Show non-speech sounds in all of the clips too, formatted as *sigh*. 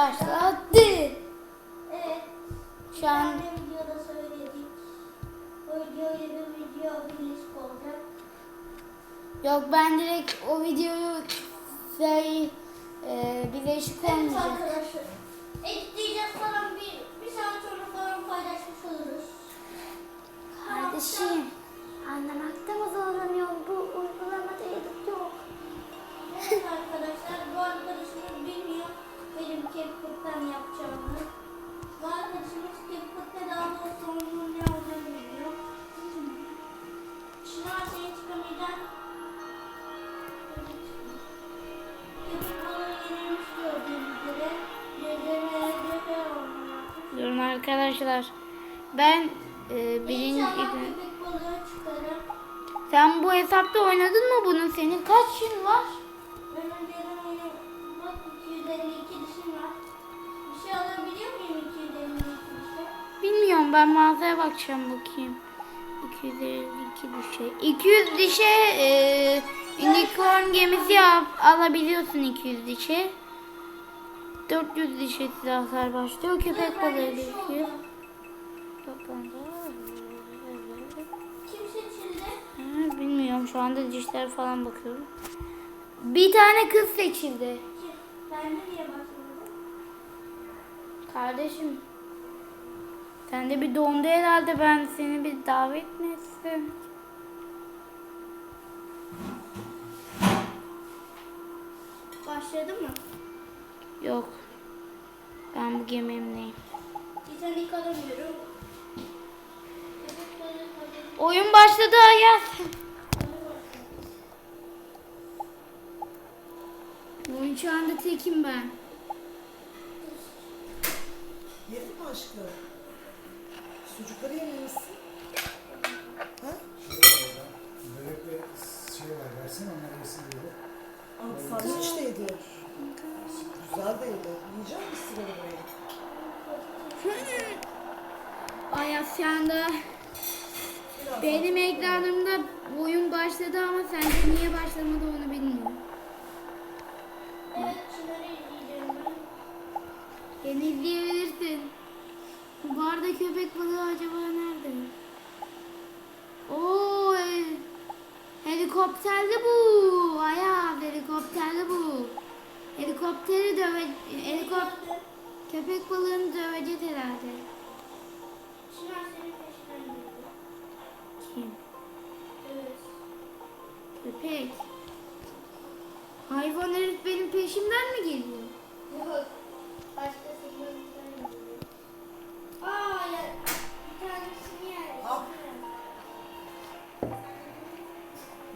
başladı. Evet. Şu an videoda söyledik. O videoyla bir video birleşik olacak. yok ben direkt o videoyu şey e, birleşik Evet olmayacak. arkadaşlar. Editleyeceğiz falan bir, bir saat sonra falan paylaşmış oluruz. Kardeşim arkadaşlar. Ben e, birinci sen bu hesapta oynadın mı bunu? Senin kaç yıl var? Ben önceden oyun bak 252 dişim var. Bir şey alabiliyor muyum 252 dişe? Bilmiyorum ben mağazaya bakacağım bakayım. 252 dişe. 200 dişe e, unicorn gemisi al, alabiliyorsun 200 dişe. 400 dişe size hasar başlıyor. Köpek balığı? Ha, Bilmiyorum şu anda dişler falan bakıyorum. Bir tane kız seçildi. Kardeşim. Sen de bir dondu herhalde ben seni bir davet mi etsem? Başladı mı? Yok. Ben bu gemimdeyim. Titanik alamıyorum. Oyun başladı Ayaz. Oyun şu anda tekim ben. Yedin mi aşkım? Sucukları yememişsin. Ha? Börekle şey var versin onları yesin diye. Sandviç de yedi. Güzel de yedi. Yiyecek misin sıralı buraya? Ayaz şu anda Biraz benim ekranımda oyun başladı ama sence niye başlamadı onu bilmiyorum. Evet, şunları izleyeceğim ben. Beni izleyebilirsin. Bu arada köpek balığı acaba nerede? Oo, helikopterli bu. Helikopterli bu. Helikopteri döve... Helikop... Köpek balığını döveceğiz herhalde. Şınav senin peşinden geliyor. Kim? Evet. Köpek. Hayvan herif benim peşimden mi geliyor? Yok. Başkasından geliyor. Aa ya. Bir tanesini yer.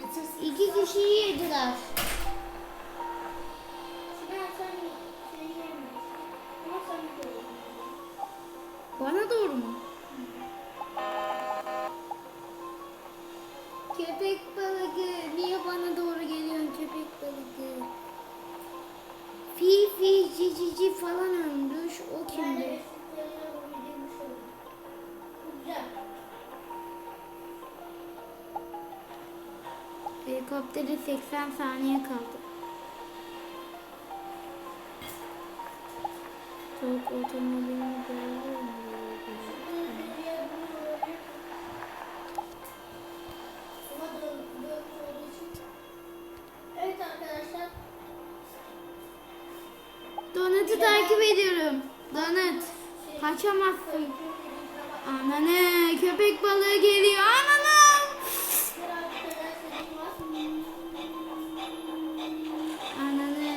Bitirsin. İki kişiyi yediler. Mu? Köpek balığı niye bana doğru geliyorsun köpek balığı? Fi fi ci ci falan ölmüş. O kimdi? Helikoptere 80 saniye kaldı. Çok otomobilini görüyor Donut'u takip ediyorum. Donut. Kaçamazsın. Ananı köpek balığı geliyor. Ananı. Ananı.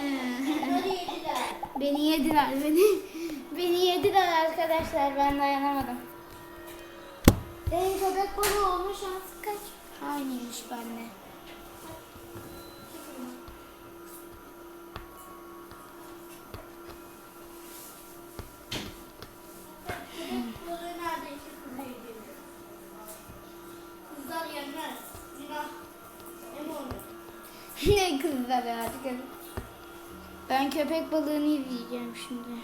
Beni yediler beni. Beni yediler arkadaşlar ben dayanamadım. Senin köpek balığı olma şansı kaç? Aynıymış benimle. Ben köpek balığını izleyeceğim şimdi.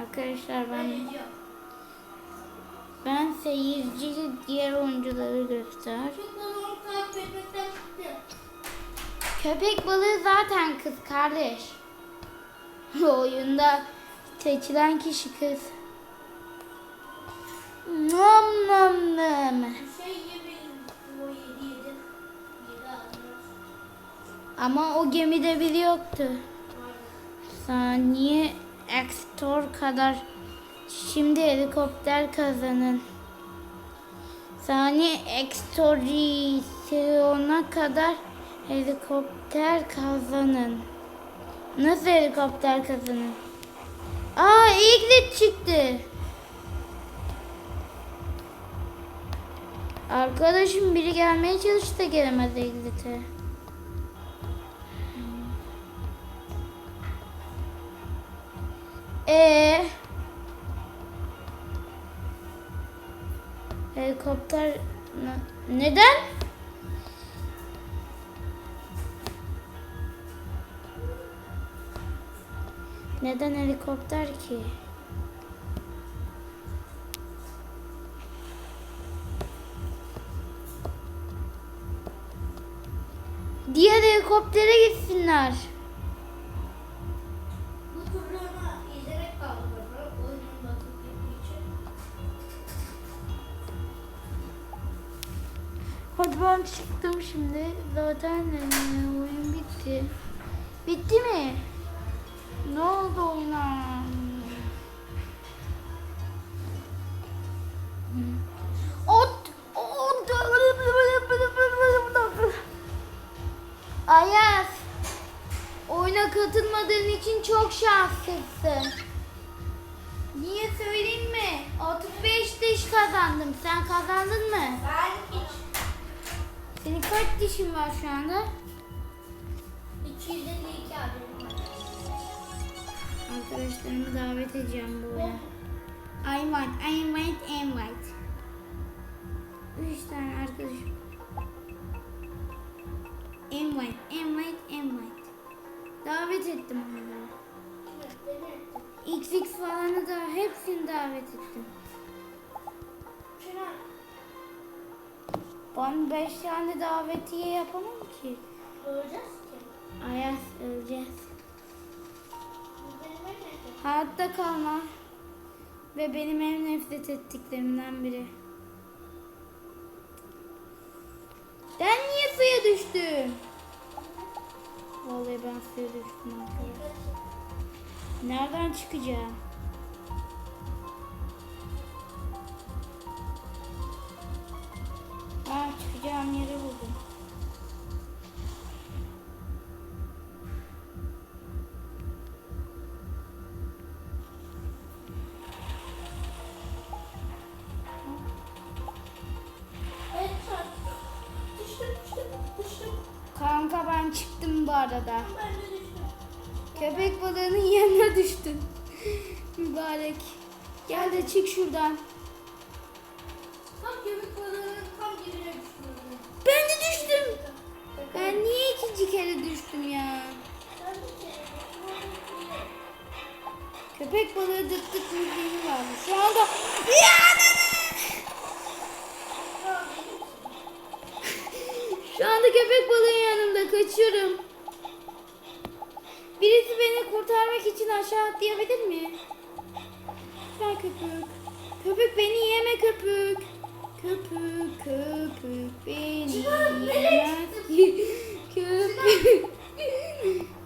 Arkadaşlar ben ben seyirci diğer oyuncuları göster. Köpek balığı zaten kız kardeş. *laughs* Oyunda seçilen kişi kız. Ama o gemide biri yoktu. Saniye Extor kadar. Şimdi helikopter kazanın. Saniye Extorisiona kadar helikopter kazanın. Nasıl helikopter kazanın? Aa Eaglet çıktı. Arkadaşım biri gelmeye çalıştı gelemez Eaglet'e. Ee Helikopter ne- neden? Neden helikopter ki? Diğer helikoptere gitsinler. Hadi ben çıktım şimdi. Zaten eee, oyun bitti. Bitti mi? Ne oldu oyuna? Ot! Ot! Ayaz! Oyuna katılmadığın için çok şanslısın. Niye söyleyeyim mi? 35 diş kazandım. Sen kazandın mı? Ben Senin kaç dişin var şu anda? 252 haberim var. Arkadaşlarımı davet edeceğim bu oyuna. I want, I invite, I invite. Üç tane arkadaşım. Invite, invite, invite. Davet ettim onları. Evet, beni ettin. XX falanı da hepsini davet ettim. Ben beş tane davetiye yapamam ki. öleceğiz ki. Ayaz öleceğiz. Hayatta kalma. Ve benim en nefret ettiklerimden biri. Ben niye suya düştüm? Vallahi ben suya düştüm arkadaşlar. Nereden çıkacağım? Arada. Köpek balığının yanına düştün. Mübarek. Gel de çık şuradan. Tam köpek balığının tam dibine düştüm. Ben de düştüm. Ben niye ikinci kere düştüm ya? Köpek balığı dık dık müziği var. Şu anda... Ya! Şu anda köpek balığı yanımda kaçıyorum. Birisi beni kurtarmak için aşağı atlayabilir mi? Lütfen köpük. Köpük beni yeme köpük. Köpük, köpük beni yemez ki. *laughs* Köpük.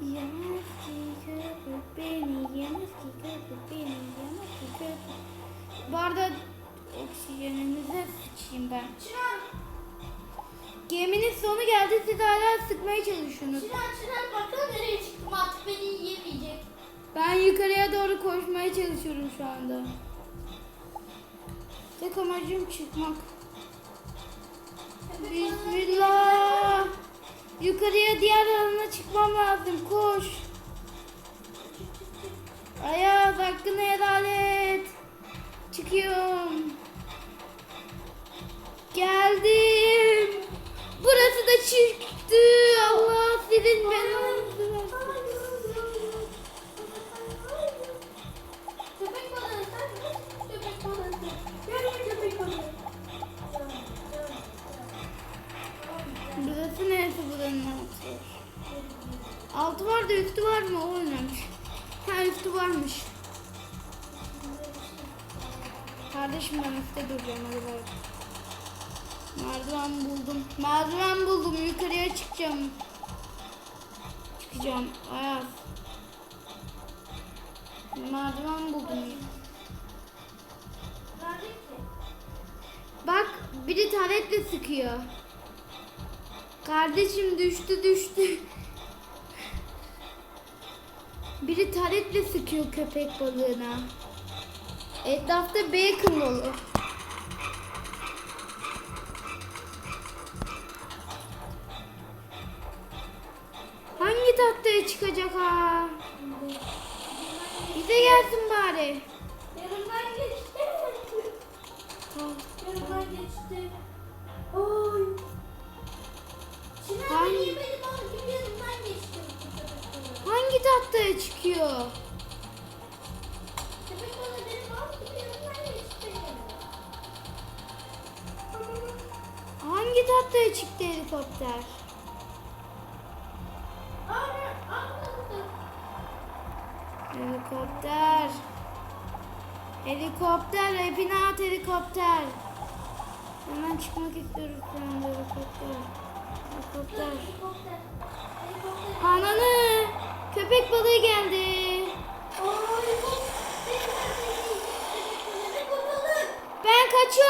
Yemez ki köpük beni yemez ki köpük beni yemez ki köpük. Bu arada oksijeninize sıçayım ben. Çınar, Geminin sonu geldi siz hala sıkmaya çalışıyorsunuz. Çınar, Çınar bakalım nereye artık beni yiyemeyecek. Ben yukarıya doğru koşmaya çalışıyorum şu anda. Tek amacım çıkmak. Bismillah. Yukarıya diğer alana çıkmam lazım. Koş. Ayaz hakkını helal et. Çıkıyorum. Geldim. Burası da çıktı. Allah sizin belanızı altı? Var da üstü var mı? O önemli. Ha varmış. Kardeşim ben üstte duracağım hadi bak. Merdiven buldum. Merdiven buldum. Yukarıya çıkacağım. Çıkacağım. Ayaz. Merdiven buldum. Bak biri taretle sıkıyor. Kardeşim düştü düştü. Biri taretle sıkıyor köpek balığına. Etrafta bacon dolu. Hangi tahtaya çıkacak ha? Bize gelsin bari. Yanımdan geçti. Yanımdan geçti. Geçti. Hangi tahtaya çıktı helikopter? Helikopter. Helikopter, hepini at helikopter. Hemen çıkmak istiyoruz şu anda helikopter. Helikopter. Helikopter. Helikopter. Ananı! Köpek balığı geldi. Ben kaçıyorum.